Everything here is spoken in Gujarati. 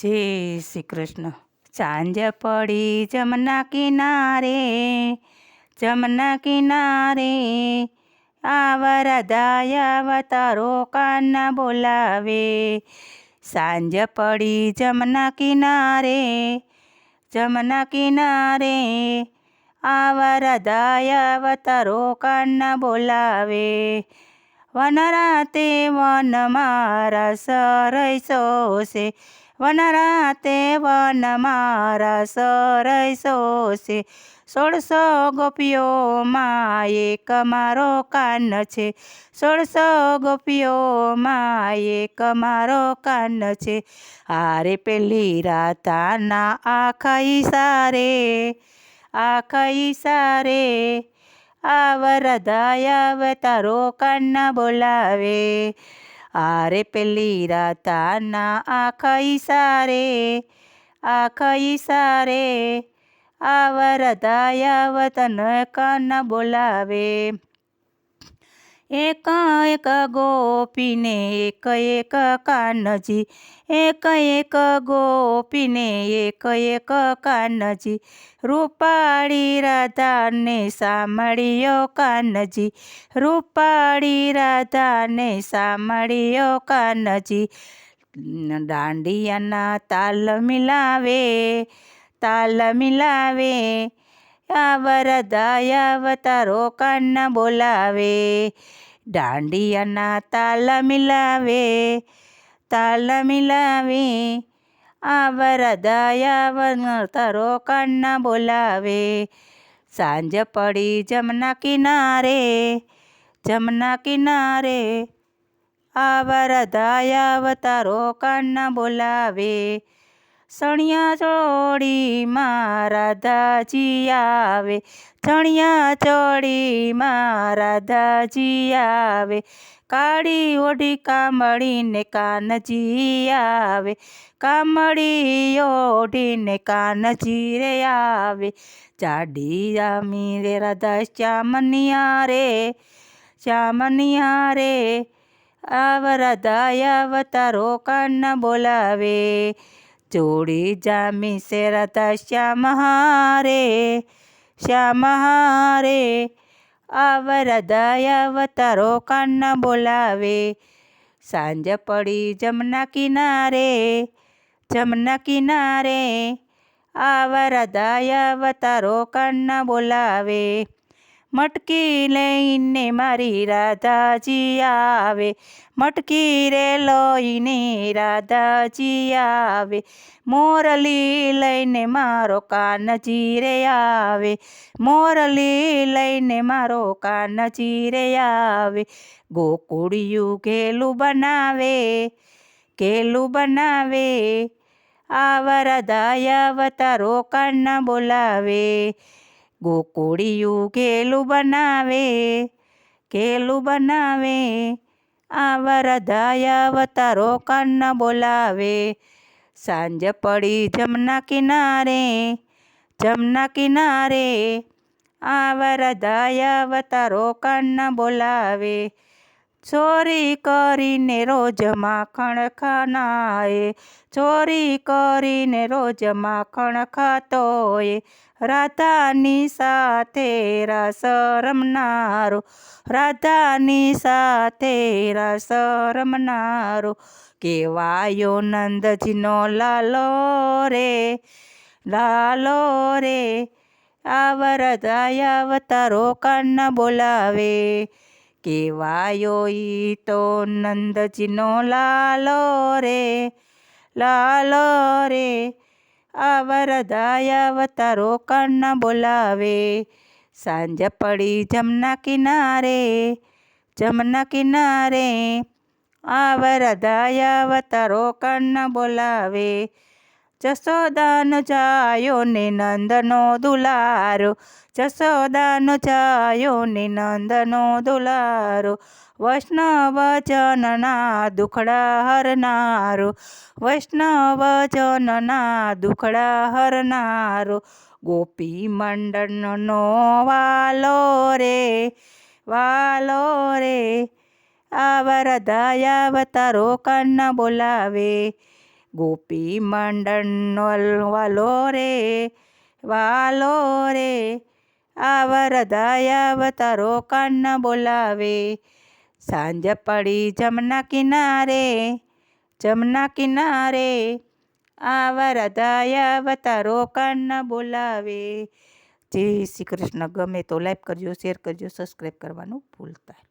જય શ્રી કૃષ્ણ. સાંજ પડી જમના કિનારે જમના કિનારે આવરદાયા તારો કાન બોલાવે. સાંજ પડી જમના કિનારે જમના કિનારે આવરદાયા તારો કાન બોલાવે. વનરાતે વન મારા સરસો છે વનરાતે વન મારા સરસો છે સોળસો ગોપીઓમાં એક મારો કાન છે. સોળસો ગોપીઓમાં એક મારો કાન છે. હારે પેલી રાતાના આખા ઈસારે આખા આવ આવરદાયા તારો કાન બોલાવે. આરે પેલી રાતાના આખા ઈસારે આખા ઈસારે આવરદાયા વતન કાના બોલાવે એક એક ગોપીને, એક એક કાનજી. એક એક ગોપીને, એક એક કાનજી. રૂપાળી રાધાને સાંભળ્યો કાનજી. રૂપાળી રાધાને સાંભળ્યો કાનજી. દાંડિયાના તાલ મિલાવે તાલ મિલાવે. આવરદાયા તારો કાન બોલાવે. દાંડિયાના તાલ મિલાવે તાલ મિલાવે. આવરદાયા તારો કાન બોલાવે. સાંજ પડી જમના કિનારે જમના કિનારે. આવરદાયા તારો કાન બોલાવે. સણિયા ચોળીમાં રાધાજી આવે, ચણિયા ચોળીમાં રાધાજી આવે, કાળી ઓઢી કામળીને કાનજી આવે, કામળી ઓઢીને કાનજી રે આવે ચાડી જામી રે રાધા શ્યામનિયા રે શ્યામનિયા રે આવરદાયા તારો કાન બોલાવે જોડી જામી સે રાધા શ્યામ હારે શ્યામ હારે આવરદાયા તારો કાન બોલાવે સાંજ પડી જમના કિનારે જમના કિનારે આવરદાયા તારો કાન બોલાવે મટકી લઈને મારી રાધાજી આવે. મટકી રે લઈને રાધાજી આવે. મોરલી લઈને મારો કાનજી રે આવે. મોરલી લઈને મારો કાનજી રે આવે. ગોકુળિયું ઘેલું બનાવે ઘેલું બનાવે. આવરદાયા તારો કાન બોલાવે. ગોકુળિયું કેલું બનાવે કેલું બનાવે આવરદાયા અવતારો કાન બોલાવે. સાંજ પડી જમના કિનારે જમના કિનારે આવરદાયા અવતારો કાન બોલાવે. ચોરી કરીને રોજ માખણ ખાનાએ ચોરી કરીને રોજ માખણ ખાતોએ રાધાની સાથે રસ રમનારો રાધાની સાથે રસ રમનારો કેવાયો નંદજીનો લાલો રે લાલો રે. આવરદાયા અવતારો કાન બોલાવે. કેવાયો ઈ તો નંદજીનો લાલો રે લાલો રે. આવરદાય તારો કાન બોલાવે, સાંજ પડી જમના કિનારે જમના કિનારે. આવરદાય તારો કાન બોલાવે જસોદાન ચાયો ને નંદનો દુલારો. જસોદાનો ચાયો ને નંદનો દુલારો. વૈષ્ણવ જનના દુખડા હરનારો. વૈષ્ણવ જનના દુખડા હરનારો. ગોપી મંડળનો વાલો રે વાલો રે. આવર દયાવતારો કાન બોલાવે. ગોપી મંડળનો વાલો રે વાલો રે. આવર હૃદય અવતારો બોલાવે. સાંજ પડી જમના કિનારે જમના કિનારે. આવર હૃદય અવતારો કાન બોલાવે. જય શ્રી કૃષ્ણ. ગમે તો લાઈક કરજો શેર કરજો સબસ્ક્રાઈબ કરવાનું ભૂલતા